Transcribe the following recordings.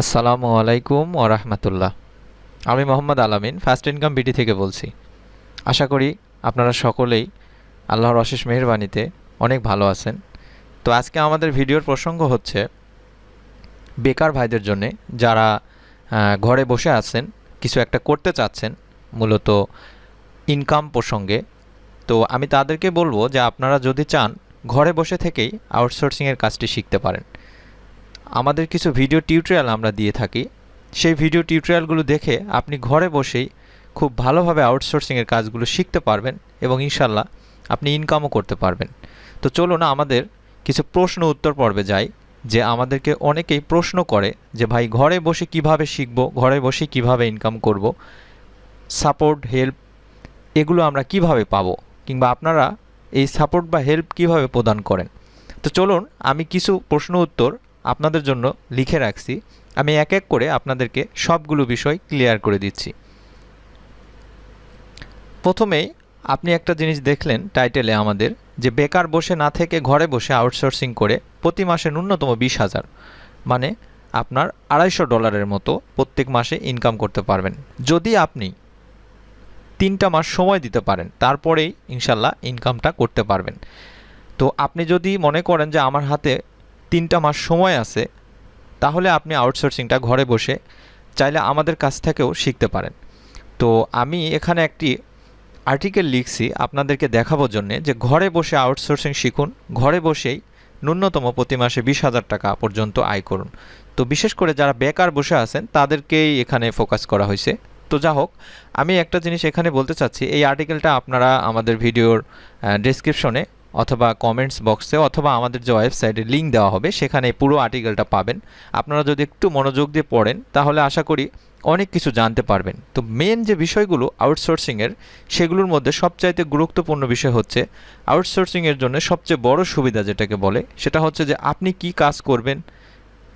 আসসালামু আলাইকুম ও রাহমাতুল্লাহ। আমি মোহাম্মদ আলামিন ফার্স্ট ইনকাম বিটি থেকে বলছি। আশা করি আপনারা সকলেই আল্লাহর অশেষ মেহরবানিতে অনেক ভালো আছেন। তো আজকে আমাদের ভিডিওর প্রসঙ্গ হচ্ছে বেকার ভাইদের জন্যে যারা ঘরে বসে আছেন, কিছু একটা করতে চাচ্ছেন, মূলত ইনকাম প্রসঙ্গে। তো আমি তাদেরকে বলব যে আপনারা যদি চান, ঘরে বসে থেকেই আউটসোর্সিংয়ের কাজটি শিখতে পারেন। আমাদের কিছু ভিডিও টিউটোরিয়াল আমরা দিয়ে থাকি। সেই ভিডিও টিউটোরিয়ালগুলো দেখে আপনি ঘরে বসেই খুব ভালোভাবে আউটসোর্সিংয়ের কাজগুলো শিখতে পারবেন এবং ইনশাল্লাহ আপনি ইনকামও করতে পারবেন। তো চলুন আমাদের কিছু প্রশ্ন উত্তর পর্বে যাই, যে আমাদেরকে অনেকেই প্রশ্ন করে যে, ভাই, ঘরে বসে কীভাবে শিখব? ঘরে বসে কীভাবে ইনকাম করব? সাপোর্ট হেল্প এগুলো আমরা কীভাবে পাবো? কিংবা আপনারা এই সাপোর্ট বা হেল্প কীভাবে প্রদান করেন? তো চলুন আমি কিছু প্রশ্ন উত্তর আপনাদের জন্য লিখে রাখছি। আমি এক এক করে আপনাদেরকে সবগুলো বিষয় ক্লিয়ার করে দিচ্ছি। প্রথমেই আপনি একটা জিনিস দেখলেন টাইটেলে আমাদের, যে বেকার বসে না থেকে ঘরে বসে আউটসোর্সিং করে প্রতি মাসে ন্যূনতম বিশ হাজার মানে আপনার আড়াইশো ডলারের মতো প্রত্যেক মাসে ইনকাম করতে পারবেন। যদি আপনি তিনটা মাস সময় দিতে পারেন, তারপরেই ইনশাল্লাহ ইনকামটা করতে পারবেন। তো আপনি যদি মনে করেন যে আমার হাতে তিনটা মাস সময় আছে, তাহলে আপনি আউটসোর্সিংটা ঘরে বসে চাইলে আমাদের কাছ থেকেও শিখতে পারেন। তো আমি এখানে একটি আর্টিকেল লিখছি আপনাদেরকে দেখাবোর জন্যে যে ঘরে বসে আউটসোর্সিং শিখুন, ঘরে বসেই ন্যূনতম প্রতি মাসে বিশ হাজার টাকা পর্যন্ত আয় করুন। তো বিশেষ করে যারা বেকার বসে আছেন, তাদেরকেই এখানে ফোকাস করা হয়েছে। তো যা হোক, আমি একটা জিনিস এখানে বলতে চাচ্ছি, এই আর্টিকেলটা আপনারা আমাদের ভিডিওর ডেসক্রিপশনে অথবা কমেন্টস বক্সে অথবা আমাদের যে ওয়েবসাইটে লিঙ্ক দেওয়া হবে, সেখানে পুরো আর্টিকেলটা পাবেন। আপনারা যদি একটু মনোযোগ দিয়ে পড়েন, তাহলে আশা করি অনেক কিছু জানতে পারবেন। তো মেন যে বিষয়গুলো আউটসোর্সিংয়ের সেগুলোর মধ্যে সবচাইতে গুরুত্বপূর্ণ বিষয় হচ্ছে আউটসোর্সিংয়ের জন্য সবচেয়ে বড় সুবিধা যেটাকে বলে, সেটা হচ্ছে যে আপনি কি কাজ করবেন,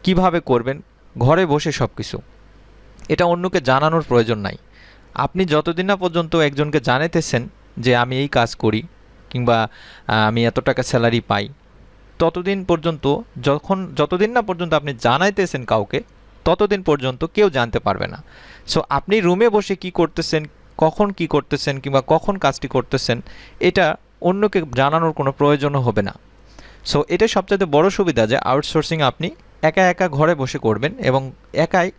কীভাবে করবেন, ঘরে বসে সব কিছু এটা অন্যকে জানানোর প্রয়োজন নাই। আপনি যতদিন না পর্যন্ত একজনকে জানাইতেছেন যে আমি এই কাজ করি কিংবা আমি এত টাকা স্যালারি পাই। ততদিন পর্যন্ত যখন, যতদিন না পর্যন্ত আপনি জানাইতেছেন কাউকে, ততদিন পর্যন্ত কেউ জানতে পারবে না। সো আপনি রুমে বসে কি করতেছেন, কখন কি করতেছেন কিংবা কখন কাজটি করতেছেন, এটা অন্যকে জানানোর কোনো প্রয়োজনও হবে না। সো এটা সবচেয়ে বড় সুবিধা যে আউটসোর্সিং আপনি একা একা ঘরে বসে করবেন এবং একাই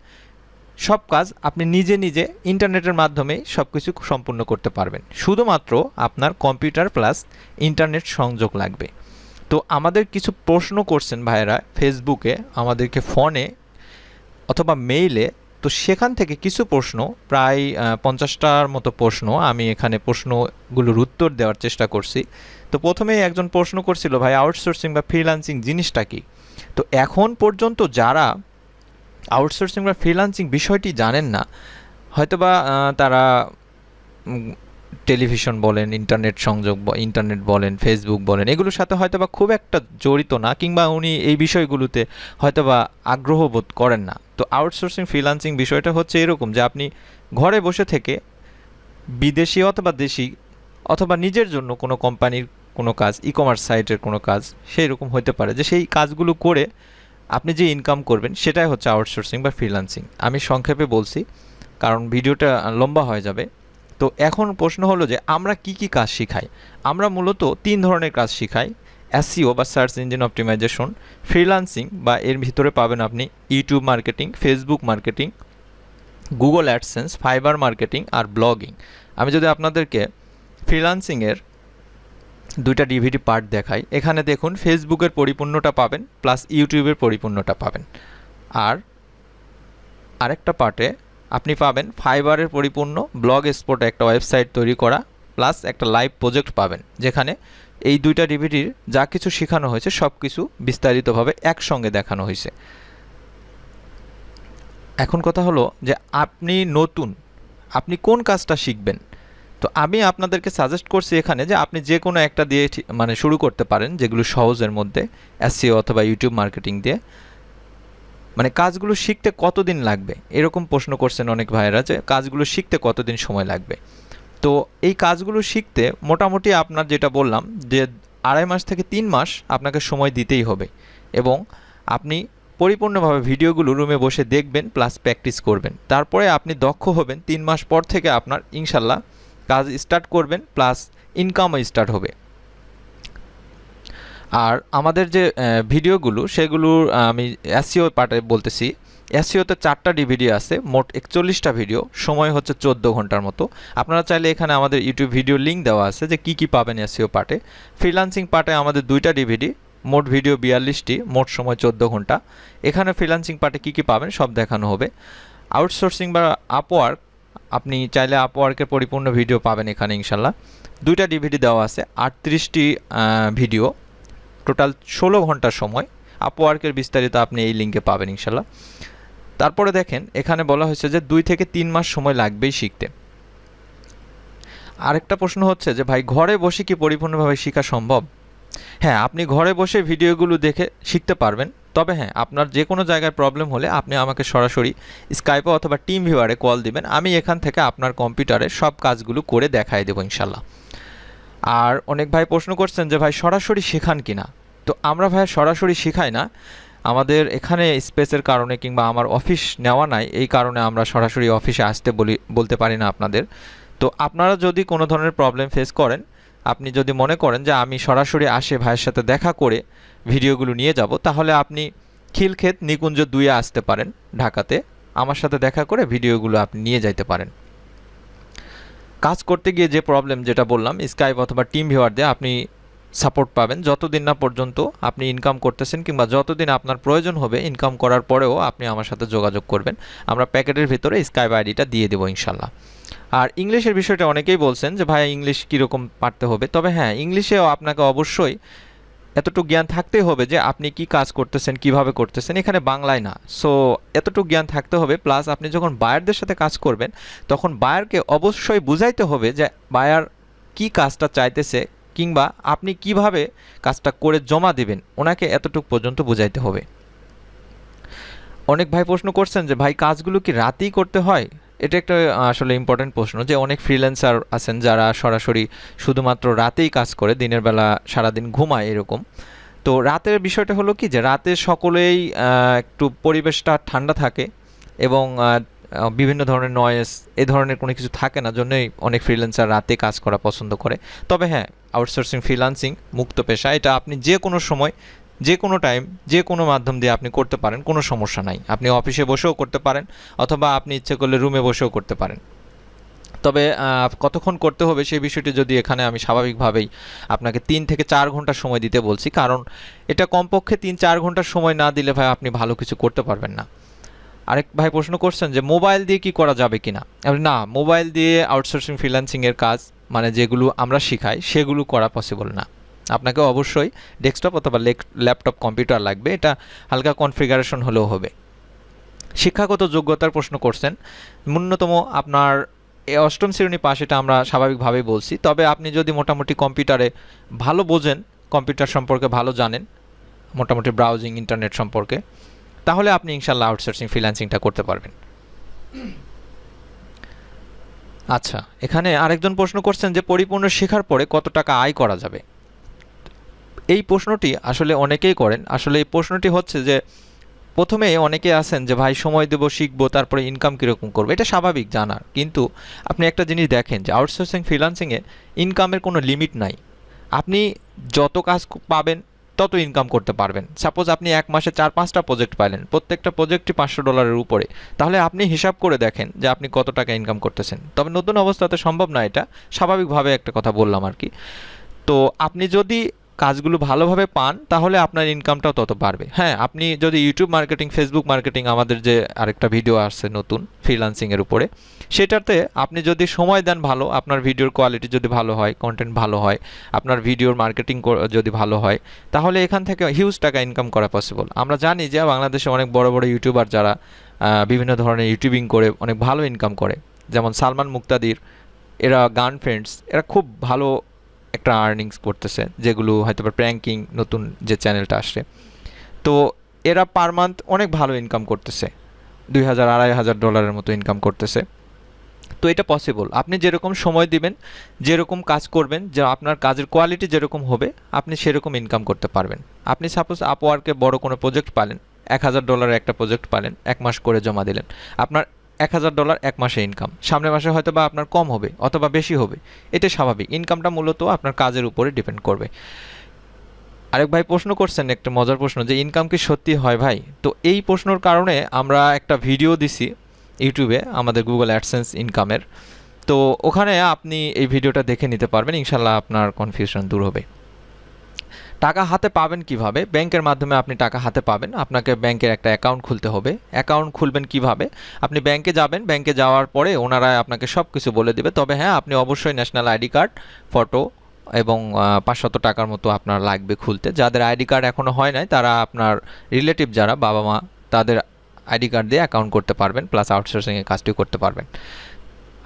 সব কাজ আপনি নিজে নিজে ইন্টারনেটের মাধ্যমেই সব কিছু সম্পূর্ণ করতে পারবেন। শুধুমাত্র আপনার কম্পিউটার প্লাস ইন্টারনেট সংযোগ লাগবে। তো আমাদের কিছু প্রশ্ন করছেন ভাইয়েরা ফেসবুকে আমাদেরকে ফোনে অথবা মেইলে তো সেখান থেকে কিছু প্রশ্ন, প্রায় পঞ্চাশটার মতো প্রশ্ন আমি এখানে প্রশ্নগুলোর উত্তর দেওয়ার চেষ্টা করছি। তো প্রথমেই একজন প্রশ্ন করছিল, ভাই আউটসোর্সিং বা ফ্রিল্যান্সিং জিনিসটা কি? তো এখন পর্যন্ত যারা আউটসোর্সিং বা ফ্রিল্যান্সিং বিষয়টি জানেন না। হয়তোবা তারা টেলিভিশন বলেন, ইন্টারনেট সংযোগ ইন্টারনেট বলেন, ফেসবুক বলেন, এগুলোর সাথে হয়তোবা খুব একটা জড়িত না, কিংবা উনি এই বিষয়গুলোতে হয়তোবা আগ্রহ বোধ করেন না। তো আউটসোর্সিং, ফ্রিল্যান্সিং বিষয়টা হচ্ছে এরকম যে আপনি ঘরে বসে থেকে বিদেশি অথবা দেশি অথবা নিজের জন্য কোনো কোম্পানির কোনো কাজ ই কমার্স সাইটের কোনো কাজ সেই রকম হতে পারে যে সেই কাজগুলো করে আপনি যে ইনকাম করবেন, সেটাই হচ্ছে আউটসোর্সিং বা ফ্রিল্যান্সিং আমি সংক্ষেপে বলছি, কারণ ভিডিওটা লম্বা হয়ে যাবে। তো এখন প্রশ্ন হলো যে, আমরা কি কি কাজ শিখাই? আমরা মূলত তিন ধরনের কাজ শিখাই এসইও বা সার্চ ইঞ্জিন অপটিমাইজেশন ফ্রিল্যান্সিং বা এর ভিতরে পাবেন আপনি YouTube marketing Facebook marketing Google AdSense Fiverr marketing আর ব্লগিং আমি যদি আপনাদেরকে ফ্রিল্যান্সিংয়ের দুইটা ডিভিডি পার্ট দেখাই। এখানে দেখুন ফেসবুকের পরিপূর্ণটা পাবেন প্লাস ইউটিউবের পরিপূর্ণটা পাবেন। আর আরেকটা পার্টে আপনি পাবেন ফাইবারের পরিপূর্ণ ব্লগ স্পটে একটা ওয়েবসাইট তৈরি করা প্লাস একটা লাইভ প্রজেক্ট পাবেন, যেখানে এই দুইটা ডিভিডির যা কিছু শেখানো হয়েছে সব কিছু বিস্তারিতভাবে একসঙ্গে দেখানো হয়েছে। এখন কথা হলো যে আপনি নতুন, আপনি কোন কাজটা শিখবেন? তো আমি আপনাদেরকে সাজেস্ট করছি এখানে যে আপনি যে কোনো একটা দিয়ে মানে শুরু করতে পারেন, যেগুলো সহজের মধ্যে এসসিও অথবা ইউটিউব মার্কেটিং দিয়ে। মানে কাজগুলো শিখতে কতদিন লাগবে? এরকম প্রশ্ন করছেন অনেক ভাইয়েরা যে কাজগুলো শিখতে কতদিন সময় লাগবে? তো এই কাজগুলো শিখতে মোটামুটি আপনার যেটা বললাম যে আড়াই মাস থেকে তিন মাস আপনাকে সময় দিতেই হবে এবং আপনি পরিপূর্ণভাবে ভিডিওগুলো রুমে বসে দেখবেন প্লাস প্র্যাকটিস করবেন। তারপরে আপনি দক্ষ হবেন, তিন মাস পর থেকে আপনার ইনশাল্লাহ কাজ স্টার্ট করবেন প্লাস ইনকামও স্টার্ট হবে। আর আমাদের যে ভিডিওগুলো সেগুলোর আমি এসিও পার্টে বলতেছি। এসিওতে চারটা ডিভিডি আছে, মোট একচল্লিশটা ভিডিও সময় হচ্ছে চোদ্দ ঘণ্টার মতো। আপনারা চাইলে এখানে আমাদের ইউটিউব ভিডিও লিঙ্ক দেওয়া আছে যে, কি কি পাবেন এসিও পার্টে ফ্রিলান্সিং পার্টে আমাদের দুইটা ডিভিডি মোট ভিডিও বিয়াল্লিশটি, মোট সময় চোদ্দ ঘণ্টা। এখানে ফ্রিলান্সিং পার্টে কি কি পাবেন, সব দেখানো হবে। আউটসোর্সিং বা আপওয়ার্ক আপনি চাইলে আপওয়ার্কের পরিপূর্ণ ভিডিও পাবেন এখানে ইনশাল্লাহ দুইটা ডিভিডি দেওয়া আছে, আটত্রিশটি ভিডিও টোটাল ষোলো ঘণ্টার সময়। আপওয়ার্কের বিস্তারিত আপনি এই লিঙ্কে পাবেন ইনশাল্লাহ তারপরে দেখেন, এখানে বলা হয়েছে যে দুই থেকে তিন মাস সময় লাগবেই শিখতে। আরেকটা প্রশ্ন হচ্ছে যে, ভাই, ঘরে বসে কি পরিপূর্ণভাবে শেখা সম্ভব? হ্যাঁ আপনি ঘরে বসে ভিডিওগুলো দেখে শিখতে পারবেন। তবে হ্যাঁ আপনার যে কোনো জায়গায় প্রবলেম হলে আপনি আমাকে সরাসরি স্কাইপে অথবা টিম ভিউয়ারে কল দিবেন। আমি এখান থেকে আপনার কম্পিউটারে সব কাজগুলো করে দেখাই দেবো ইনশাল্লাহ। আর অনেক ভাই প্রশ্ন করছেন যে, ভাই, সরাসরি শেখান কিনা তো আমরা ভাই সরাসরি শেখাই না। আমাদের এখানে স্পেসের কারণে কিংবা আমার অফিস নেওয়া নাই, এই কারণে আমরা সরাসরি অফিসে আসতে বলি, বলতে পারি না আপনাদের। তো আপনারা যদি কোনো ধরনের প্রবলেম ফেস করেন, আপনি যদি মনে করেন যে, আমি সরাসরি আসে ভাইয়ের সাথে দেখা করে ভিডিওগুলো নিয়ে যাব, তাহলে আপনি খিলক্ষেত, নিকুঞ্জ দুইয়ে আসতে পারেন ঢাকাতে। আমার সাথে দেখা করে ভিডিওগুলো আপনি নিয়ে যাইতে পারেন। কাজ করতে গিয়ে যে প্রবলেম যেটা বললাম স্কাইপ অথবা টিম ভিওয়ার দিয়ে আপনি সাপোর্ট পাবেন। যতদিন না পর্যন্ত আপনি ইনকাম করতেছেন কিংবা যতদিন আপনার প্রয়োজন হবে ইনকাম করার পরেও আপনি আমার সাথে যোগাযোগ করবেন। আমরা প্যাকেটের ভিতরে স্কাইপ আইডিটা দিয়ে দেবো ইনশাল্লাহ। আর ইংলিশের বিষয়টা অনেকেই বলছেন যে ভাই ইংলিশ কীরকম পারতে হবে? তবে হ্যাঁ ইংলিশেও আপনাকে অবশ্যই এতটুকু জ্ঞান থাকতে হবে যে আপনি কি কাজ করতেছেন, কীভাবে করতেছেন, এখানে বাংলায় না। সো এতটুকু জ্ঞান থাকতে হবে প্লাস আপনি যখন বায়ারদের সাথে কাজ করবেন, তখন বায়ারকে অবশ্যই বুঝাইতে হবে যে বায়ার কি কাজটা চাইতেছে, কিংবা আপনি কীভাবে কাজটা করে জমা দেবেন, ওনাকে এতটুকু পর্যন্ত বুঝাইতে হবে। অনেক ভাই প্রশ্ন করছেন যে, ভাই, কাজগুলো কি রাতেই করতে হয়? এটা একটা আসলে ইম্পর্টেন্ট প্রশ্ন যে অনেক ফ্রিল্যান্সার আছেন যারা সরাসরি শুধুমাত্র রাতেই কাজ করে, দিনের বেলা সারাদিন ঘুমায় এরকম। তো রাতের বিষয়টা হলো কি যে রাতে সকলেই একটু পরিবেশটা ঠান্ডা থাকে এবং বিভিন্ন ধরনের নয়েস এ ধরনের কোনো কিছু থাকে না, জন্যই অনেক ফ্রিল্যান্সার রাতে কাজ করা পছন্দ করে। তবে হ্যাঁ আউটসোর্সিং ফ্রিল্যান্সিং মুক্ত পেশা, এটা আপনি যে কোনো সময় যে কোনো টাইম যে কোনো মাধ্যম দিয়ে আপনি করতে পারেন, কোনো সমস্যা নাই। আপনি অফিসে বসেও করতে পারেন, অথবা আপনি ইচ্ছে করলে রুমে বসেও করতে পারেন। তবে কতক্ষণ করতে হবে সেই বিষয়টি যদি এখানে আমি স্বাভাবিকভাবেই আপনাকে তিন থেকে চার ঘণ্টা সময় দিতে বলছি, কারণ এটা কমপক্ষে তিন চার ঘণ্টার সময় না দিলে ভাই আপনি ভালো কিছু করতে পারবেন না। আরেক ভাই প্রশ্ন করছেন যে, মোবাইল দিয়ে কি করা যাবে কি না না, মোবাইল দিয়ে আউটসোর্সিং ফ্রিল্যান্সিংয়ের কাজ মানে যেগুলো আমরা শিখাই, সেগুলো করা পসিবল না। আপনাকে অবশ্যই ডেস্কটপ অথবা ল্যাপটপ কম্পিউটার লাগবে, এটা হালকা কনফিগারেশন হলেও হবে। শিক্ষাগত যোগ্যতার প্রশ্ন করছেন, ন্যূনতম আপনার এ অষ্টম শ্রেণি পাশ, এটা আমরা স্বাভাবিকভাবেই বলছি, তবে আপনি যদি মোটামুটি কম্পিউটারে ভালো বোঝেন, কম্পিউটার সম্পর্কে ভালো জানেন, মোটামুটি ব্রাউজিং ইন্টারনেট সম্পর্কে, তাহলে আপনি ইনশাল্লাহ আউটসোর্সিং ফ্রিল্যান্সিংটা করতে পারবেন। আচ্ছা এখানে আরেকজন প্রশ্ন করছেন যে পরিপূর্ণ শেখার পরে কত টাকা আয় করা যাবে? এই প্রশ্নটি আসলে অনেকেই করেন। আসলে এই প্রশ্নটি হচ্ছে যে প্রথমে অনেকে আছেন যে, ভাই, সময় দেবো, শিখব, তারপরে ইনকাম কীরকম করব? এটা স্বাভাবিক জানার। কিন্তু আপনি একটা জিনিস দেখেন যে আউটসোর্সিং ফ্রিল্যান্সিংয়ে ইনকামের কোনো লিমিট নাই। আপনি যত কাজ পাবেন, তত ইনকাম করতে পারবেন। সাপোজ আপনি এক মাসে চার, পাঁচটা প্রজেক্ট পাইলেন, প্রত্যেকটা প্রজেক্টই পাঁচশো ডলারের উপরে। তাহলে আপনি হিসাব করে দেখেন যে, আপনি কত টাকা ইনকাম করতেছেন। তবে নতুন অবস্থাতে সম্ভব না এটা। স্বাভাবিকভাবে একটা কথা বললাম আর কি। তো আপনি যদি কাজগুলো ভালোভাবে পান, তাহলে আপনার ইনকামটাও তত বাড়বে। হ্যাঁ আপনি যদি ইউটিউব মার্কেটিং ফেসবুক মার্কেটিং আমাদের যে আরেকটা ভিডিও আসছে নতুন ফ্রিলান্সিংয়ের উপরে, সেটাতে আপনি যদি সময় দেন ভালো, আপনার ভিডিওর কোয়ালিটি যদি ভালো হয় কন্টেন্ট ভালো হয়, আপনার ভিডিওর মার্কেটিং যদি ভালো হয়, তাহলে এখান থেকে হিউজ টাকা ইনকাম করা পসিবল আমরা জানি যে বাংলাদেশে অনেক বড় বড় ইউটিউবার যারা বিভিন্ন ধরনের ইউটিউবিং করে অনেক ভালো ইনকাম করে। যেমন সালমান মুক্তাদির, এরা গান ফ্রেন্ডস এরা খুব ভালো একটা আর্নিংস করতেছে, যেগুলো হয়তো বা প্র্যাঙ্কিং নতুন যে চ্যানেলটা আসছে। তো এরা পার মান্থ অনেক ভালো ইনকাম করতেছে, দুই হাজার, আড়াই হাজার ডলারের মতো ইনকাম করতেছে। তো এটা পসিবল আপনি যেরকম সময় দিবেন, যেরকম কাজ করবেন, যে আপনার কাজের কোয়ালিটি যেরকম হবে, আপনি সেরকম ইনকাম করতে পারবেন। আপনি সাপোজ আপওয়ার্কে বড় কোনো প্রজেক্ট পালেন, এক হাজার ডলারের একটা প্রজেক্ট পালেন, এক মাস করে জমা দিলেন। আপনার এক হাজার ডলার এক মাসে ইনকাম সামনের মাসে হয়তো বা আপনার কম হবে অথবা বেশি হবে। এটা স্বাভাবিক ইনকামটা মূলত আপনার কাজের উপরে ডিপেন্ড করবে। আরেক ভাই প্রশ্ন করছেন, একটা মজার প্রশ্ন, যে ইনকাম কি সত্যি হয় ভাই? তো এই প্রশ্নর কারণে আমরা একটা ভিডিও দিছি ইউটিউবে, আমাদের গুগল অ্যাডসেন্স ইনকামের তো ওখানে আপনি এই ভিডিওটা দেখে নিতে পারবেন, ইনশাল্লাহ আপনার কনফিউশন দূর হবে। টাকা হাতে পাবেন কীভাবে? ব্যাংকের মাধ্যমে আপনি টাকা হাতে পাবেন। আপনাকে ব্যাংকের একটা অ্যাকাউন্ট খুলতে হবে। অ্যাকাউন্ট খুলবেন কীভাবে? আপনি ব্যাংকে যাবেন। ব্যাংকে যাওয়ার পরে ওনারা আপনাকে সব কিছু বলে দেবে। তবে হ্যাঁ আপনি অবশ্যই ন্যাশনাল আইডি কার্ড, ফটো এবং পাঁচশত টাকার মতো আপনার লাগবে খুলতে। যাদের আইডি কার্ড এখনও হয় নাই, তারা আপনার রিলেটিভ যারা, বাবা মা, তাদের আইডি কার্ড দিয়ে অ্যাকাউন্ট করতে পারবেন, প্লাস আউটসোর্সিংয়ের কাজটি করতে পারবেন।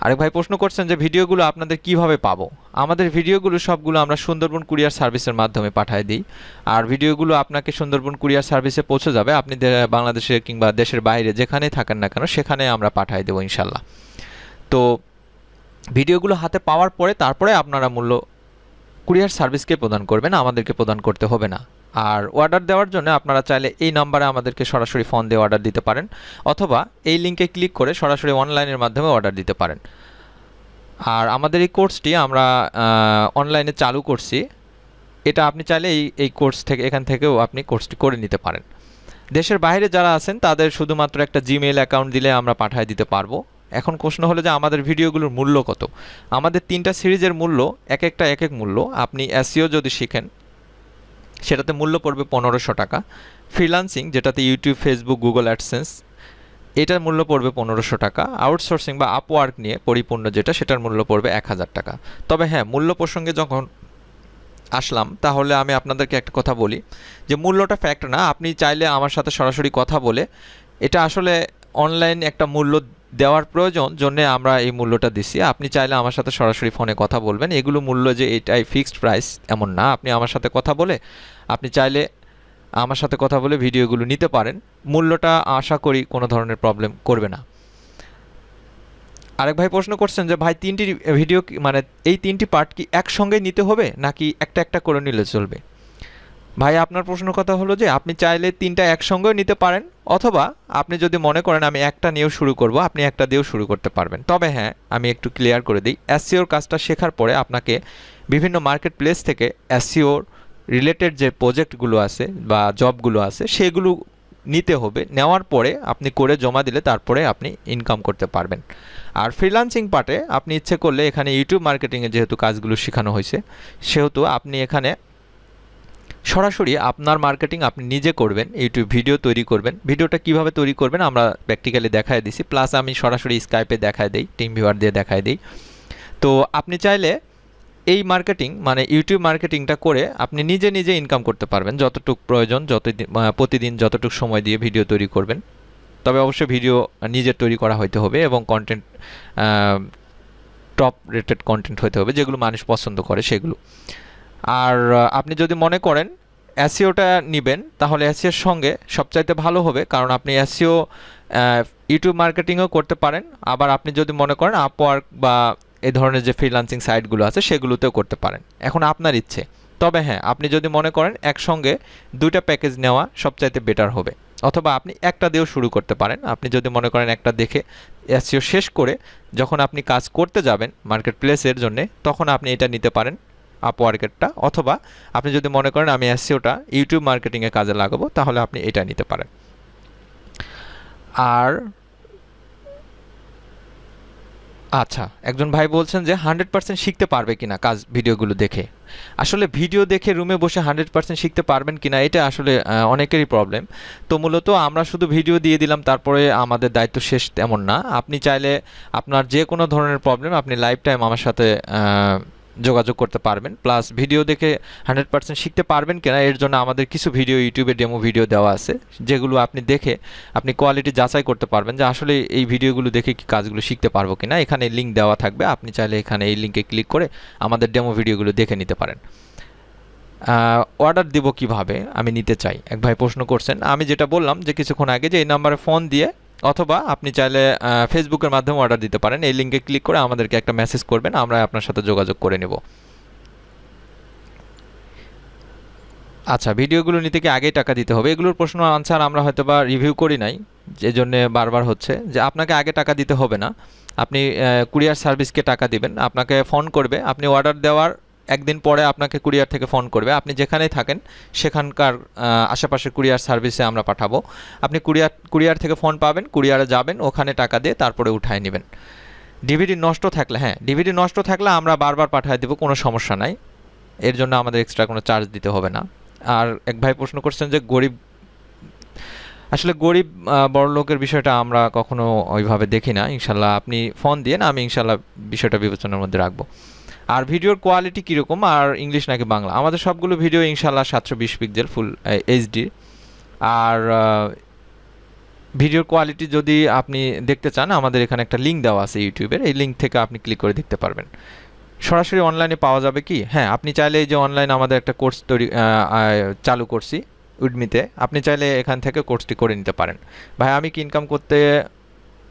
আরেক ভাই প্রশ্ন করছেন যে ভিডিওগুলো আপনাদের কীভাবে পাবো? আমাদের ভিডিওগুলো সবগুলো আমরা সুন্দরবন কুরিয়ার সার্ভিসের মাধ্যমে পাঠিয়ে দিই। আর ভিডিওগুলো আপনাকে সুন্দরবন কুরিয়ার সার্ভিসে পৌঁছে যাবে। আপনি বাংলাদেশে কিংবা দেশের বাইরে যেখানেই থাকেন না কেন, সেখানে আমরা পাঠিয়ে দেবো ইনশাল্লাহ। তো ভিডিওগুলো হাতে পাওয়ার পরে তারপরে আপনারা মূল্য কুরিয়ার সার্ভিসকে প্রদান করবেন। আমাদেরকে প্রদান করতে হবে না। আর অর্ডার দেওয়ার জন্য আপনারা চাইলে এই নাম্বারে আমাদেরকে সরাসরি ফোন দিয়ে অর্ডার দিতে পারেন, অথবা এই লিঙ্কে ক্লিক করে সরাসরি অনলাইনের মাধ্যমে অর্ডার দিতে পারেন। আর আমাদের এই কোর্সটি আমরা অনলাইনে চালু করছি। এটা আপনি চাইলে এই এই কোর্স থেকে, এখান থেকেও আপনি কোর্সটি করে নিতে পারেন। দেশের বাইরে যারা আছেন, তাদের শুধুমাত্র একটা জিমেইল অ্যাকাউন্ট দিলে আমরা পাঠিয়ে দিতে পারব। এখন প্রশ্ন হলো যে আমাদের ভিডিওগুলোর মূল্য কত? আমাদের তিনটা সিরিজের মূল্য, এক একটা এক এক মূল্য। আপনি এসিও যদি শিখেন সেটাতে মূল্য পড়বে পনেরোশো টাকা। ফ্রিলান্সিং যেটাতে ইউটিউব ফেসবুক গুগল অ্যাডসেন্স এটার মূল্য পড়বে পনেরোশো টাকা। আউটসোর্সিং বা আপওয়ার্ক নিয়ে পরিপূর্ণ যেটা, সেটার মূল্য পড়বে এক হাজার টাকা। তবে হ্যাঁ মূল্য প্রসঙ্গে যখন আসলাম, তাহলে আমি আপনাদেরকে একটা কথা বলি, যে মূল্যটা ফ্যাক্ট না, আপনি চাইলে আমার সাথে সরাসরি কথা বলে, এটা আসলে অনলাইন একটা মূল্য দেওয়ার প্রয়োজন জন্য আমরা এই মূল্যটা দিছি। আপনি চাইলে আমার সাথে সরাসরি ফোনে কথা বলবেন। এগুলো মূল্য যে এটাই ফিক্সড প্রাইস এমন না। আপনি আমার সাথে কথা বলে, আপনি চাইলে আমার সাথে কথা বলে ভিডিওগুলো নিতে পারেন। মূল্যটা আশা করি কোনো ধরনের প্রবলেম করবে না। আরেক ভাই প্রশ্ন করছেন যে, ভাই, তিনটি ভিডিও মানে এই তিনটি পার্ট কি একসঙ্গে নিতে হবে নাকি একটা একটা করে নিলে চলবে? ভাই, আপনার প্রশ্ন কথা হলো যে আপনি চাইলে তিনটা একসঙ্গেও নিতে পারেন, অথবা আপনি যদি মনে করেন আমি একটা নিয়েও শুরু করব, আপনি একটা দিয়েও শুরু করতে পারবেন। তবে হ্যাঁ আমি একটু ক্লিয়ার করে দিই এসসিওর কাজটা শেখার পরে আপনাকে বিভিন্ন মার্কেট প্লেস থেকে এসসিওর রিলেটেড যে প্রজেক্টগুলো আছে বা জবগুলো আছে, সেগুলো নিতে হবে। নেওয়ার পরে আপনি করে জমা দিলে তারপরে আপনি ইনকাম করতে পারবেন। আর ফ্রিলান্সিং পার্টে আপনি ইচ্ছে করলে এখানে ইউটিউব মার্কেটিংয়ে যেহেতু কাজগুলো শেখানো হয়েছে, সেহেতু আপনি এখানে সরাসরি আপনার মার্কেটিং আপনি নিজে করবেন ইউটিউব ভিডিও তৈরি করবেন। ভিডিওটা কীভাবে তৈরি করবেন আমরা প্র্যাকটিক্যালি দেখায় দিছি। প্লাস আমি সরাসরি স্কাইপে দেখায় দিই টিম ভিউয়ার দিয়ে দেখায় দিই। তো আপনি চাইলে এই মার্কেটিং মানে ইউটিউব মার্কেটিংটা করে আপনি নিজে নিজে ইনকাম করতে পারবেন। যতটুক প্রয়োজন যত প্রতিদিন যতটুক সময় দিয়ে ভিডিও তৈরি করবেন। তবে অবশ্যই ভিডিও নিজের তৈরি করা হইতে হবে এবং কন্টেন্ট টপ রেটেড কন্টেন্ট হতে হবে, যেগুলো মানুষ পছন্দ করে সেগুলো। আর আপনি যদি মনে করেন অ্যাসিওটা নেবেন, তাহলে অ্যাসিওর সঙ্গে সবচাইতে ভালো হবে, কারণ আপনি অ্যাসিও ইউটিউব মার্কেটিংও করতে পারেন। আবার আপনি যদি মনে করেন আপওয়ার্ক বা এই ধরনের যে ফ্রিলান্সিং সাইটগুলো আছে, সেগুলোতেও করতে পারেন। এখন আপনার ইচ্ছে। তবে হ্যাঁ আপনি যদি মনে করেন একসঙ্গে দুইটা প্যাকেজ নেওয়া সবচাইতে বেটার হবে। অথবা আপনি একটা দিয়েও শুরু করতে পারেন। আপনি যদি মনে করেন একটা দেখে এসিও শেষ করে যখন আপনি কাজ করতে যাবেন মার্কেট প্লেসের জন্য, তখন আপনি এটা নিতে পারেন। আপওয়ার্কেরটা অথবা আপনি যদি মনে করেন আমি এসিওটা ইউটিউব মার্কেটিংয়ে কাজে লাগাবো, তাহলে আপনি এটা নিতে পারেন। আর আচ্ছা একজন ভাই বলছেন যে হান্ড্রেড পার্সেন্ট শিখতে পারবে কিনা কাজ ভিডিওগুলো দেখে। আসলে ভিডিও দেখে রুমে বসে হান্ড্রেড পার্সেন্ট শিখতে পারবেন কিনা, এটা আসলে অনেকেরই প্রবলেম তো মূলত আমরা শুধু ভিডিও দিয়ে দিলাম, তারপরে আমাদের দায়িত্ব শেষ তেমন না। আপনি চাইলে আপনার যে কোনো ধরনের প্রবলেম আপনি লাইফ টাইম আমার সাথে যোগাযোগ করতে পারবেন। প্লাস ভিডিও দেখে হান্ড্রেড পার্সেন্ট শিখতে পারবেন কিনা, এর জন্য আমাদের কিছু ভিডিও ইউটিউবে ডেমো ভিডিও দেওয়া আছে, যেগুলো আপনি দেখে আপনি কোয়ালিটি যাচাই করতে পারবেন যে আসলে এই ভিডিওগুলো দেখে কি কাজগুলো শিখতে পারব কিনা। এখানে লিঙ্ক দেওয়া থাকবে, আপনি চাইলে এখানে এই লিঙ্কে ক্লিক করে আমাদের ডেমো ভিডিওগুলো দেখে নিতে পারেন। অর্ডার দিব কীভাবে? আমি নিতে চাই। এক ভাই প্রশ্ন করছেন, আমি যেটা বললাম যে কিছুক্ষণ আগে যে এই নাম্বারে ফোন দিয়ে অথবা আপনি চাইলে ফেসবুকের মাধ্যমে অর্ডার দিতে পারেন। এই লিঙ্কে ক্লিক করে আমাদেরকে একটা মেসেজ করবেন, আমরা আপনার সাথে যোগাযোগ করে নেব। আচ্ছা ভিডিওগুলো নিতে কি আগেই টাকা দিতে হবে? এগুলোর প্রশ্ন আনসার আমরা হয়তো বা রিভিউ করি নাই যে জন্যে বারবার হচ্ছে যে আপনাকে আগে টাকা দিতে হবে না। আপনি কুরিয়ার সার্ভিসকে টাকা দিবেন, আপনাকে ফোন করবে, আপনি অর্ডার দেওয়ার একদিন পরে আপনাকে কুরিয়ার থেকে ফোন করবে। আপনি যেখানেই থাকেন সেখানকার আহ, আশেপাশের কুরিয়ার সার্ভিসে আমরা পাঠাবো। আপনি কুরিয়ার কুরিয়ার থেকে ফোন পাবেন কুরিয়ারে যাবেন ওখানে টাকা দিয়ে তারপরে উঠায় নেবেন। ডিভিডি নষ্ট থাকলে হ্যাঁ ডিভিডি নষ্ট থাকলে আমরা বারবার পাঠিয়ে দেবো কোনো সমস্যা নাই। এর জন্য আমাদের এক্সট্রা কোনো চার্জ দিতে হবে না। আর এক ভাই প্রশ্ন করছেন যে গরিব আসলে গরিব আহ, বড় লোকের বিষয়টা আমরা কখনো ওইভাবে দেখি না। ইনশাল্লাহ আপনি ফোন দিয়ে আমি ইনশাল্লাহ বিষয়টা বিবেচনার মধ্যে রাখব। আর ভিডিওর কোয়ালিটি কীরকম? আর ইংলিশ নাকি বাংলা? আমাদের সবগুলো ভিডিও ইনশাল্লাহ সাতশো বিশ পিক্সেল ফুল এইচডি আর ভিডিওর কোয়ালিটি যদি আপনি দেখতে চান, আমাদের এখানে একটা লিঙ্ক দেওয়া আছে ইউটিউবের এই লিঙ্ক থেকে আপনি ক্লিক করে দেখতে পারবেন। সরাসরি অনলাইনে পাওয়া যাবে কি? হ্যাঁ আপনি চাইলে এই যে অনলাইন আমাদের একটা কোর্স তৈরি চালু করছি উডমিতে আপনি চাইলে এখান থেকে কোর্সটি করে নিতে পারেন। ভাই, আমি কি ইনকাম করতে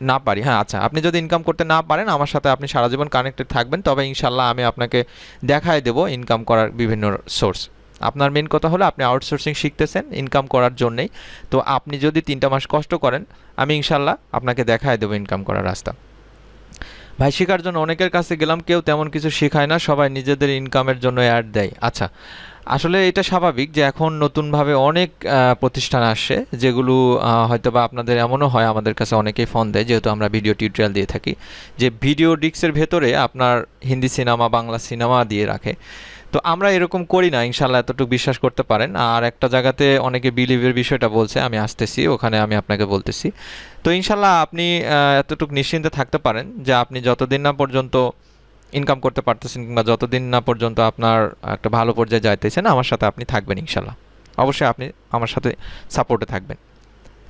না পারি। হ্যাঁ আচ্ছা আপনি যদি ইনকাম করতে না পারেন, আমার সাথে আপনি সারা জীবন কানেক্টেড থাকবেন, তবে ইনশাল্লাহ আমি আপনাকে দেখায় দেবো ইনকাম করার বিভিন্ন সোর্স আপনার মেন কথা হলো আপনি আউটসোর্সিং শিখতেছেন ইনকাম করার জন্যেই। তো আপনি যদি তিনটা মাস কষ্ট করেন, আমি ইনশাল্লাহ আপনাকে দেখায় দেবো ইনকাম করার রাস্তা। ভাই, শেখার জন্য অনেকের কাছে গেলাম, কেউ তেমন কিছু শেখায় না, সবাই নিজেদের ইনকামের জন্য অ্যাড দেয়। আচ্ছা আসলে এটা স্বাভাবিক যে এখন নতুনভাবে অনেক প্রতিষ্ঠান আসছে যেগুলো হয়তো বা আপনাদের এমনও হয়, আমাদের কাছে অনেকেই ফোন দেয়, যেহেতু আমরা ভিডিও টিউটোরিয়াল দিয়ে থাকি, যে ভিডিও ডিস্কের ভেতরে আপনার হিন্দি সিনেমা বাংলা সিনেমা দিয়ে রাখে। তো আমরা এরকম করি না ইনশাল্লাহ এতটুকু বিশ্বাস করতে পারেন। আর একটা জায়গাতে অনেকে বিলিভের বিষয়টা বলছে, আমি আসতেছি, ওখানে আমি আপনাকে বলতেছি। তো ইনশাল্লাহ আপনি এতটুকু নিশ্চিন্তে থাকতে পারেন যে আপনি যতদিন না পর্যন্ত ইনকাম করতে পারতেছেন কিংবা যতদিন না পর্যন্ত আপনার একটা ভালো পর্যায়ে যাইতেছেন, আমার সাথে আপনি থাকবেন ইনশাল্লাহ অবশ্যই আপনি আমার সাথে সাপোর্টে থাকবেন।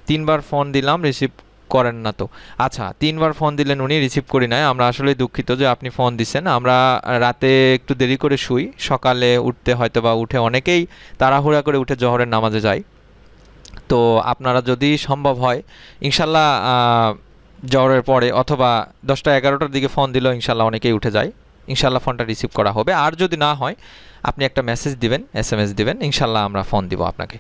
তিনবার ফোন দিলাম রিসিভ করেন না তো। আচ্ছা তিনবার ফোন দিলেন উনি রিসিভ করি নাই। আমরা আসলে দুঃখিত যে আপনি ফোন দিচ্ছেন আমরা রাতে একটু দেরি করে শুই। সকালে উঠতে হয়তো বা উঠে অনেকেই তাড়াহুড়া করে উঠে জহরের নামাজে যায়। তো আপনারা যদি সম্ভব হয় ইনশাল্লাহ জহরের পরে অথবা দশটা এগারোটার দিকে ফোন দিলেও ইনশাল্লাহ অনেকেই উঠে যায়। ইনশাল্লাহ ফোনটা রিসিভ করা হবে। আর যদি না হয়, আপনি একটা মেসেজ দিবেন এস এম এস দিবেন, ইনশাল্লাহ আমরা ফোন দিব আপনাকে।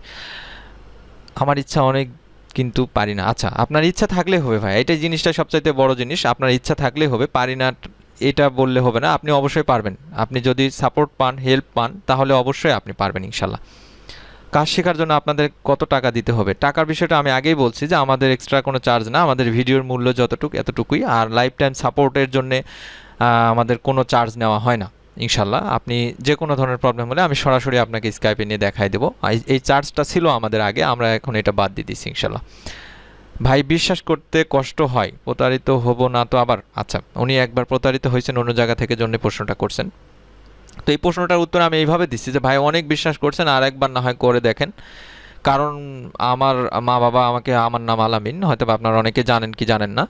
আমার ইচ্ছা অনেক, কিন্তু পারি না। আচ্ছা আপনার ইচ্ছা থাকলে হবে ভাই। এটাই জিনিসটা সবচাইতে বড় জিনিস। আপনার ইচ্ছা থাকলে হবে। পারি না এটা বললে হবে না। আপনি অবশ্যই পারবেন। আপনি যদি সাপোর্ট পান হেল্প পান, তাহলে অবশ্যই আপনি পারবেন ইনশাল্লাহ। কাজ শেখার জন্য আপনাদের কত টাকা দিতে হবে? টাকার বিষয়টা আমি আগেই বলছি যে আমাদের এক্সট্রা কোনো চার্জ না, আমাদের ভিডিওর মূল্য যতটুকু, এতটুকুই, আর লাইফ টাইম সাপোর্টের জন্যে আমাদের কোনো চার্জ নেওয়া হয় না, ইনশাল্লাহ। আপনি যে কোনো ধরনের প্রবলেম হলে আমি সরাসরি আপনাকে স্কাইপে নিয়ে দেখাই দেবো। এই- চার্জটা ছিল আমাদের আগে, আমরা এখন এটা বাদ দিয়ে দিচ্ছি ইনশাল্লাহ। ভাই, বিশ্বাস করতে কষ্ট হয়। প্রতারিত হব না তো আবার? আচ্ছা উনি একবার প্রতারিত হয়েছেন, অন্য জায়গা থেকে জন্য প্রশ্নটা করছেন। তো এই প্রশ্নটার উত্তর আমি এইভাবে দিচ্ছি যে ভাই অনেক বিশ্বাস করছেন আর একবার না হয় করে দেখেন। কারণ আমার মা বাবা আমাকে, আমার নাম আলামিন হয়তো আপনারা অনেকে জানেন কি জানেন না।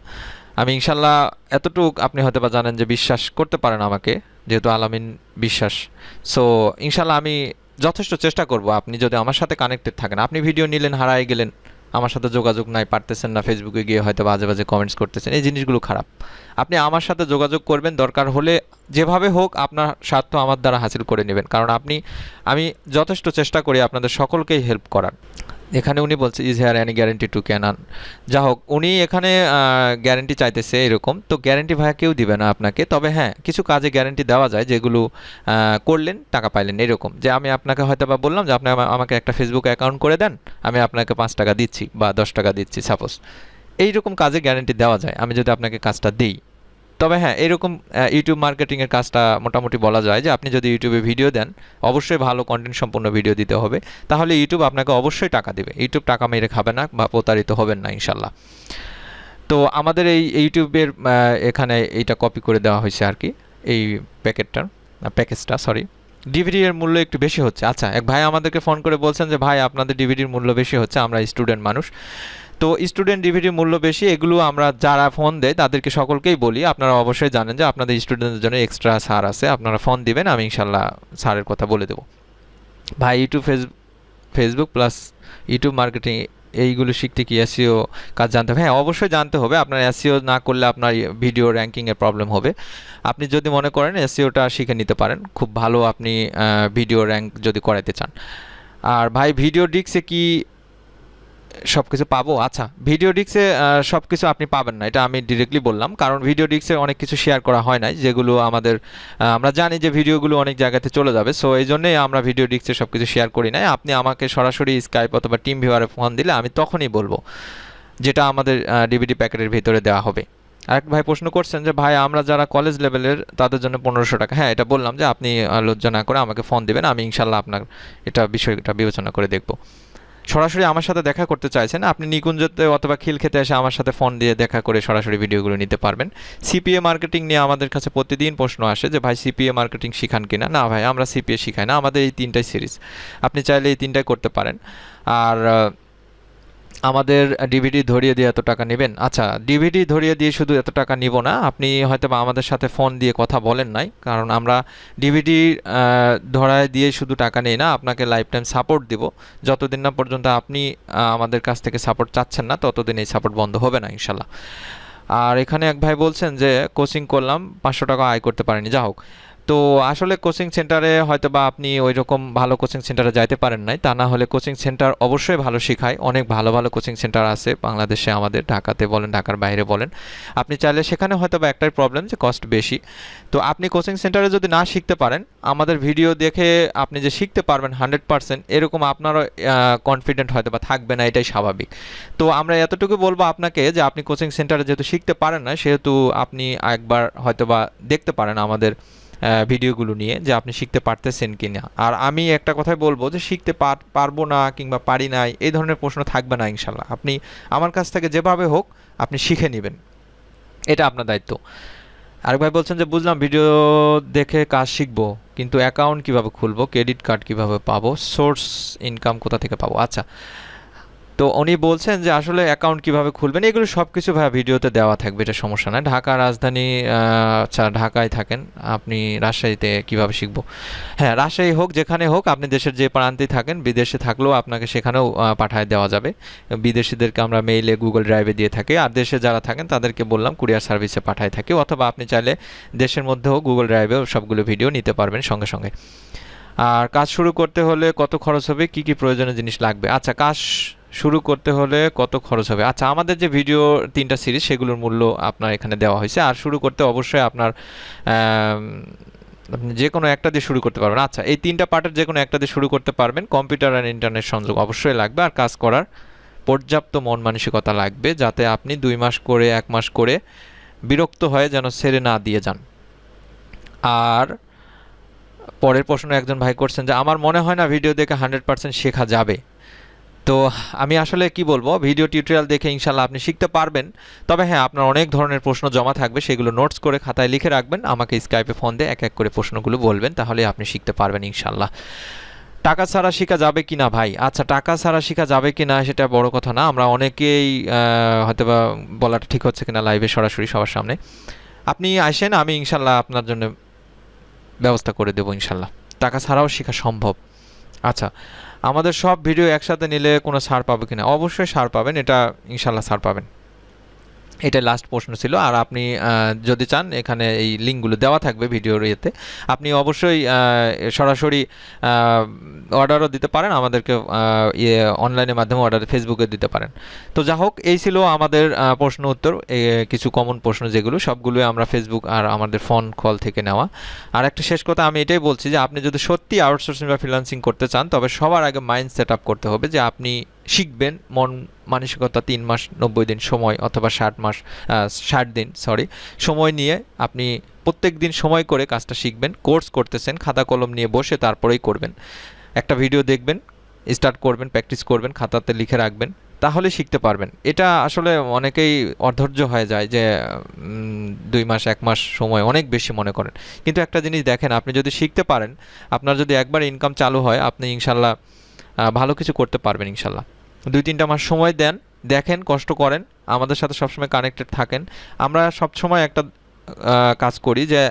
আমি ইনশাল্লাহ এতটুক আপনি হয়তো বা জানেন যে বিশ্বাস করতে পারেন আমাকে, যেহেতু আলামিন বিশ্বাস। সো ইনশাল্লাহ আমি যথেষ্ট চেষ্টা করব, আপনি যদি আমার সাথে কানেক্টেড থাকেন, আপনি ভিডিও নিলেন হারায় গেলেন আমার সাথে যোগাযোগ নাই, পারতেছেন না ফেসবুকে গিয়ে হয়তো বাজে বাজে কমেন্টস করতেছেন, এই জিনিসগুলো খারাপ। আপনি আমার সাথে যোগাযোগ করবেন, দরকার হলে যেভাবে হোক আপনার স্বার্থ আমার দ্বারা হাসিল করে নেবেন। কারণ আপনি, আমি যথেষ্ট চেষ্টা করি আপনাদের সকলকেই হেল্প করার। এখানে উনি বলছে is here any guarantee to canon যা হোক উনি এখানে গ্যারেন্টি চাইতেছে এরকম। তো গ্যারেন্টি ভাইয়া কেউ দিবে না আপনাকে। তবে হ্যাঁ কিছু কাজে গ্যারেন্টি দেওয়া যায় যেগুলো করলেন, টাকা পাইলেন এরকম। যে আমি আপনাকে হয়তো বা বললাম যে, আপনি আমাকে একটা ফেসবুক অ্যাকাউন্ট করে দেন, আমি আপনাকে পাঁচ টাকা দিচ্ছি বা দশ টাকা দিচ্ছি সাপোজ এইরকম কাজে গ্যারেন্টি দেওয়া যায়। আমি যদি আপনাকে কাজটা দিই। তবে হ্যাঁ এরকম ইউটিউব মার্কেটিংয়ের কাজটা মোটামুটি বলা যায় যে আপনি যদি ইউটিউবে ভিডিও দেন, অবশ্যই ভালো কন্টেন্ট সম্পূর্ণ ভিডিও দিতে হবে। তাহলে ইউটিউব আপনাকে অবশ্যই টাকা দেবে। ইউটিউব টাকা মেরে খাবে না বা প্রতারিত হবেন না ইনশাল্লাহ তো আমাদের এই ইউটিউবের এখানে এইটা কপি করে দেওয়া হয়েছে আর কি, এই প্যাকেটটার প্যাকেজটা সরি ডিভিডির মূল্য একটু বেশি হচ্ছে। আচ্ছা এক ভাই আমাদেরকে ফোন করে বলছেন যে, ভাই, আপনাদের ডিভিডির মূল্য বেশি হচ্ছে, আমরা স্টুডেন্ট মানুষ। তো স্টুডেন্ট ডিভিডির মূল্য বেশি, এগুলো আমরা যারা ফোন দেয় তাদেরকে সকলকেই বলি। আপনারা অবশ্যই জানেন যে আপনাদের স্টুডেন্টদের জন্য এক্সট্রা সার আছে। আপনারা ফোন দিবেন, আমি ইনশাল্লাহ ছাড়ের কথা বলে দেবো। ভাই, YouTube, face Facebook plus YouTube marketing এইগুলো শিখতে কি এসিও কাজ জানতে হবে? হ্যাঁ অবশ্যই জানতে হবে। আপনার এসিও না করলে আপনার ভিডিও র্যাঙ্কিংয়ের প্রবলেম হবে। আপনি যদি মনে করেন এসিওটা শিখে নিতে পারেন, খুব ভালো আপনি ভিডিও র্যাঙ্ক যদি করাইতে চান। আর ভাই ভিডিও ডিক্সে কি সব কিছু পাবো। আচ্ছা ভিডিও ডিক্সে সব কিছু আপনি পাবেন না, এটা আমি ডিরেক্টলি বললাম। কারণ ভিডিও ডিক্সে অনেক কিছু শেয়ার করা হয় নাই, যেগুলো আমাদের আমরা জানি যে ভিডিওগুলো অনেক জায়গাতে চলে যাবে। সো এই জন্যই আমরা ভিডিও ডিক্সে সব কিছু শেয়ার করি নাই। আপনি আমাকে সরাসরি স্কাইপ অথবা টিম ভিউয়ারে ফোন দিলে আমি তখনই বলব, যেটা আমাদের ডিভিডি প্যাকেটের ভিতরে দেওয়া হবে। আরেক ভাই প্রশ্ন করছেন যে, ভাই, আমরা যারা কলেজ লেভেলের তাদের জন্য পনেরোশো টাকা। হ্যাঁ এটা বললাম যে, আপনি লজ্জা না করে আমাকে ফোন দেবেন, আমি ইনশাল্লাহ আপনার এটা বিষয়টা বিবেচনা করে দেখব। সরাসরি আমার সাথে দেখা করতে চাইছেন, আপনি নিকুঞ্জতে অথবা খিল খেতে এসে আমার সাথে ফোন দিয়ে দেখা করে সরাসরি ভিডিওগুলো নিতে পারবেন। সিপিএ মার্কেটিং নিয়ে আমাদের কাছে প্রতিদিন প্রশ্ন আসে যে, ভাই, সিপিএ মার্কেটিং শিখান কিনা না? ভাই, আমরা সিপিএ শিখাই না, আমাদের এই তিনটাই সিরিজ। আপনি চাইলে এই তিনটাই করতে পারেন। আর আমাদের ডিভিডি ধরিয়ে দিয়ে এত টাকা নেবেন? আচ্ছা ডিভিডি ধরিয়ে দিয়ে শুধু এত টাকা নিব না। আপনি হয়তো বা আমাদের সাথে ফোন দিয়ে কথা বলেন নাই, কারণ আমরা ডিভিডি ধরায় দিয়ে শুধু টাকা নেই না, আপনাকে লাইফ টাইম সাপোর্ট দিব। যতদিন না পর্যন্ত আপনি আমাদের কাছ থেকে সাপোর্ট চাচ্ছেন না, ততদিন এই সাপোর্ট বন্ধ হবে না ইনশাল্লাহ আর এখানে এক ভাই বলছেন যে কোচিং করলাম, পাঁচশো টাকা আয় করতে পারেনি। যা হোক তো আসলে কোচিং সেন্টারে হয়তো বা আপনি ওই রকম ভালো কোচিং সেন্টারে যাইতে পারেন নাই। তা না হলে কোচিং সেন্টার অবশ্যই ভালো শেখায়। অনেক ভালো ভালো কোচিং সেন্টার আছে বাংলাদেশে, আমাদের ঢাকাতে বলেন, ঢাকার বাইরে বলেন। আপনি চাইলে সেখানে হয়তো বা একটাই প্রবলেম যে কস্ট বেশি। তো আপনি কোচিং সেন্টারে যদি না শিখতে পারেন, আমাদের ভিডিও দেখে আপনি যে শিখতে পারবেন হান্ড্রেড পার্সেন্ট এরকম আপনারও কনফিডেন্ট হয়তো বা থাকবে না, এটাই স্বাভাবিক। তো আমরা এতটুকু বলব আপনাকে যে আপনি কোচিং সেন্টারে যেহেতু শিখতে পারেন না সেহেতু আপনি একবার হয়তো বা দেখতে পারেন আমাদের ভিডিওগুলো নিয়ে যে আপনি শিখতে পারতেছেন কি না আর আমি একটা কথাই বলব যে শিখতে পার- পারব না কিংবা পারি নাই, এই ধরনের প্রশ্ন থাকবে না ইনশাল্লাহ। আপনি আমার কাছ থেকে যেভাবে হোক আপনি শিখে নেবেন। এটা আপনার দায়িত্ব। আরেক ভাই বলছেন যে, বুঝলাম ভিডিও দেখে কাজ শিখব, কিন্তু অ্যাকাউন্ট কীভাবে খুলবো, ক্রেডিট কার্ড কীভাবে পাবো, সোর্স ইনকাম কোথা থেকে পাবো? আচ্ছা তো উনি বলছেন যে আসলে অ্যাকাউন্ট কীভাবে খুলবেন, এগুলো সব কিছু ভাই ভিডিওতে দেওয়া থাকবে, এটা সমস্যা নয়। ঢাকা রাজধানী আচ্ছা ঢাকায় থাকেন, আপনি রাজশাহীতে কীভাবে শিখব? হ্যাঁ রাজশাহী হোক, যেখানে হোক, আপনি দেশের যে প্রান্তে থাকেন, বিদেশে থাকলেও আপনাকে সেখানেও পাঠায় দেওয়া যাবে। বিদেশিদেরকে আমরা মেইলে গুগল ড্রাইভে দিয়ে থাকি, আর দেশে যারা থাকেন, তাদেরকে বললাম কুরিয়ার সার্ভিসে পাঠায় থাকি, অথবা আপনি চাইলে দেশের মধ্যেও গুগল ড্রাইভেও সবগুলো ভিডিও নিতে পারবেন সঙ্গে সঙ্গে। আর কাজ শুরু করতে হলে কত খরচ হবে, কি কি প্রয়োজনীয় জিনিস লাগবে? আচ্ছা কাজ শুরু করতে হলে কত খরচ হবে? আচ্ছা আমাদের যে ভিডিও তিনটা সিরিজ সেগুলোর মূল্য আপনার এখানে দেওয়া হয়েছে। আর শুরু করতে অবশ্যই আপনার আপনি যে কোনো একটা দিয়ে শুরু করতে পারবেন। আচ্ছা এই তিনটা পার্টের যে কোনো একটা দিয়ে শুরু করতে পারবেন। কম্পিউটার আর ইন্টারনেট সংযোগ অবশ্যই লাগবে। আর কাজ করার পর্যাপ্ত মন মানসিকতা লাগবে, যাতে আপনি দুই মাস করে, এক মাস করে বিরক্ত হয়ে যেন ছেড়ে না দিয়ে যান। আর পরের প্রশ্ন একজন ভাই করছেন যে, আমার মনে হয় না ভিডিও দেখে হান্ড্রেড পার্সেন্ট শেখা যাবে। তো আমি আসলে কি বলব ভিডিও টিউটোরিয়াল দেখে ইনশাল্লাহ আপনি শিখতে পারবেন। তবে হ্যাঁ আপনার অনেক ধরনের প্রশ্ন জমা থাকবে, সেগুলো নোটস করে খাতায় লিখে রাখবেন। আমাকে স্কাইপে ফোন দিয়ে এক এক করে প্রশ্নগুলো বলবেন, তাহলে আপনি শিখতে পারবেন ইনশাল্লাহ। টাকা ছাড়া শেখা যাবে কি না ভাই? আচ্ছা টাকা ছাড়া শেখা যাবে কি না সেটা বড় কথা না, আমরা অনেকেই হয়তো বা বলাটা ঠিক হচ্ছে কিনা লাইভে সরাসরি সবার সামনে। আপনি আসেন, আমি ইনশাল্লাহ আপনার জন্য ব্যবস্থা করে দেবো ইনশাল্লাহ। টাকা ছাড়াও শেখা সম্ভব। আচ্ছা আমাদের সব ভিডিও একসাথে নিলে কোনো ছাড় পাবে কিনা? অবশ্যই ছাড় পাবেন, এটা ইনশাল্লাহ ছাড় পাবেন। এটা লাস্ট প্রশ্ন ছিল। আর আপনি যদি চান, এখানে এই লিঙ্কগুলো দেওয়া থাকবে ভিডিওর ইয়েতে। আপনি অবশ্যই সরাসরি অর্ডারও দিতে পারেন। আমাদেরকে ইয়ে অনলাইনের মাধ্যমে অর্ডার ফেসবুকে দিতে পারেন। তো যা হোক, এই ছিল আমাদের প্রশ্ন উত্তর। কিছু কমন প্রশ্ন যেগুলো, সবগুলোই আমরা ফেসবুক আর আমাদের ফোন কল থেকে নেওয়া। আর একটা শেষ কথা, আমি এটাই বলছি যে, আপনি যদি সত্যি আউটসোর্সিং বা ফ্রিল্যান্সিং করতে চান, তবে সবার আগে মাইন্ড সেট আপ করতে হবে যে, আপনি শিখবেন, মন মানসিকতা তিন মাস, নব্বই দিন সময় অথবা ষাট মাস ষাট দিন সরি সময় নিয়ে আপনি প্রত্যেক দিন সময় করে কাজটা শিখবেন, কোর্স করতেছেন, খাতা কলম নিয়ে বসে তারপরেই করবেন। একটা ভিডিও দেখবেন, স্টার্ট করবেন, প্র্যাকটিস করবেন, খাতাতে লিখে রাখবেন, তাহলে শিখতে পারবেন। এটা আসলে অনেকেই অধৈর্য হয়ে যায় যে দুই মাস, এক মাস সময় অনেক বেশি মনে করেন। কিন্তু একটা জিনিস দেখেন, আপনি যদি শিখতে পারেন, আপনার যদি একবার ইনকাম চালু হয়, আপনি ইনশাল্লাহ ভালো কিছু করতে পারবেন ইনশাল্লাহ। দুই তিনটা মাস সময় দেন, দেখেন, কষ্ট করেন, আমাদের সাথে সবসময় কানেক্টেড থাকেন। আমরা সবসময় একটা কাজ করি যে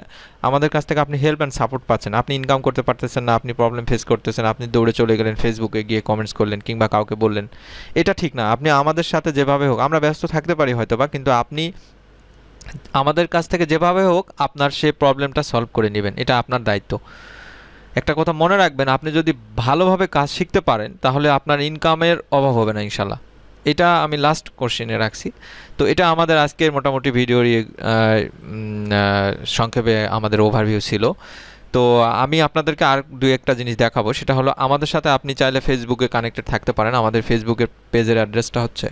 আমাদের কাছ থেকে আপনি হেল্প অ্যান্ড সাপোর্ট পাচ্ছেন। আপনি ইনকাম করতে পারতেছেন না, আপনি প্রবলেম ফেস করতেছেন, আপনি দৌড়ে চলে গেলেন ফেসবুকে গিয়ে কমেন্টস করলেন কিংবা কাউকে বললেন। এটা ঠিক না। আপনি আমাদের সাথে যেভাবে হোক, আমরা ব্যস্ত থাকতে পারি হয়তো বা কিন্তু আপনি আমাদের কাছ থেকে যেভাবে হোক, আপনার সে প্রবলেমটা সলভ করে নেবেন। এটা আপনার দায়িত্ব। একটা কথা মনে রাখবেন, আপনি যদি ভালোভাবে কাজ শিখতে পারেন, তাহলে আপনার ইনকামের অভাব হবে না, ইনশাল্লাহ। এটা আমি লাস্ট কোশ্চেনে রাখছি। তো এটা আমাদের আজকের মোটামুটি ভিডিওর সংক্ষেপে আমাদের ওভারভিউ ছিল। তো আমি আপনাদেরকে আর দুই একটা জিনিস দেখাবো। সেটা হলো, আমাদের সাথে আপনি চাইলে ফেসবুকে কানেক্টেড থাকতে পারেন। আমাদের ফেসবুকের পেজের অ্যাড্রেসটা হচ্ছে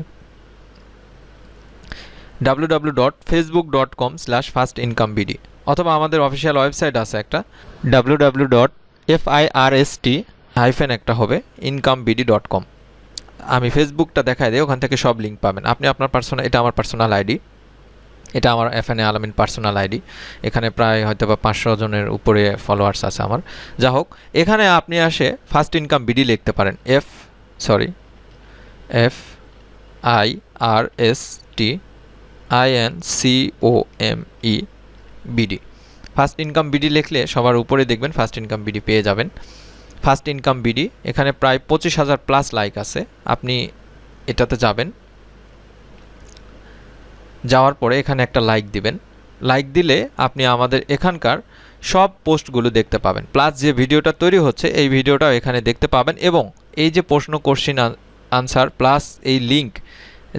www.facebook.com slash first income BD অথবা আমাদের অফিসিয়াল ওয়েবসাইট আছে একটা www.first হাইফেন একটা হবে ইনকাম বিডি ডট কম আমি ফেসবুকটা দেখাই দিই, ওখান থেকে সব লিঙ্ক পাবেন। আপনি আপনার পার্সোনাল এটা আমার পার্সোনাল আইডি এটা আমার এফ এন এ আলামিন পার্সোনাল আইডি এখানে প্রায় হয়তো বা পাঁচশো জনের উপরে ফলোয়ার্স আছে আমার। যা হোক, এখানে আপনি আসে ফার্স্ট ইনকাম বিডি লিখতে পারেন। F sorry F I R S T I N C O M E BD first income BD লিখলে সবার উপরে দেখবেন ফার্স্ট ইনকাম বিডি পেয়ে যাবেন। ফার্স্ট ইনকাম বিডি এখানে প্রায় পঁচিশ হাজার প্লাস লাইক আছে। আপনি এটাতে যাবেন। যাওয়ার পরে এখানে একটা লাইক দিবেন। লাইক দিলে আপনি আমাদের এখানকার সব পোস্টগুলো দেখতে পাবেন। প্লাস যে ভিডিওটা তৈরি হচ্ছে, এই ভিডিওটাও এখানে দেখতে পাবেন এবং এই যে প্রশ্ন কোশ্চিন আনসার প্লাস এই লিঙ্ক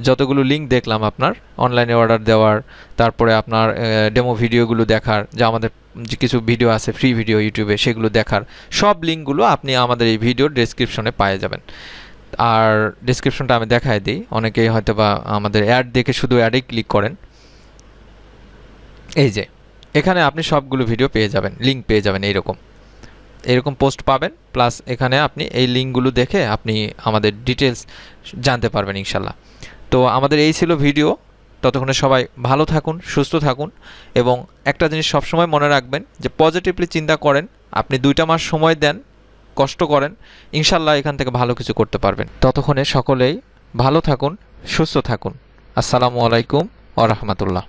যতগুলো লিঙ্ক দেখলাম আপনার অনলাইনে অর্ডার দেওয়ার, তারপরে আপনার ডেমো ভিডিওগুলো দেখার, যা আমাদের কিছু ভিডিও আছে ফ্রি ভিডিও ইউটিউবে সেগুলো দেখার, সব লিঙ্কগুলো আপনি আমাদের এই ভিডিওর ডেসক্রিপশনে পায়ে যাবেন। আর ডেসক্রিপশনটা আমি দেখাই দিই, অনেকেই হয়তো বা আমাদের অ্যাড দেখে শুধু অ্যাডেই ক্লিক করেন। এই যে, এখানে আপনি সবগুলো ভিডিও পেয়ে যাবেন লিঙ্ক পেয়ে যাবেন এইরকম। এরকম পোস্ট পাবেন প্লাস এখানে আপনি এই লিঙ্কগুলো দেখে আপনি আমাদের ডিটেলস জানতে পারবেন, ইনশাল্লাহ। তো আমাদের এই ছিল ভিডিও। ততক্ষণে সবাই ভালো থাকুন, সুস্থ থাকুন এবং একটা জিনিস সবসময় মনে রাখবেন যে পজিটিভলি চিন্তা করেন, আপনি দুইটা মাস সময় দেন, কষ্ট করেন, ইনশাল্লাহ এখান থেকে ভালো কিছু করতে পারবেন। ততক্ষণে সকলেই ভালো থাকুন, সুস্থ থাকুন। আসসালামু আলাইকুম ও রহমতুল্লাহ।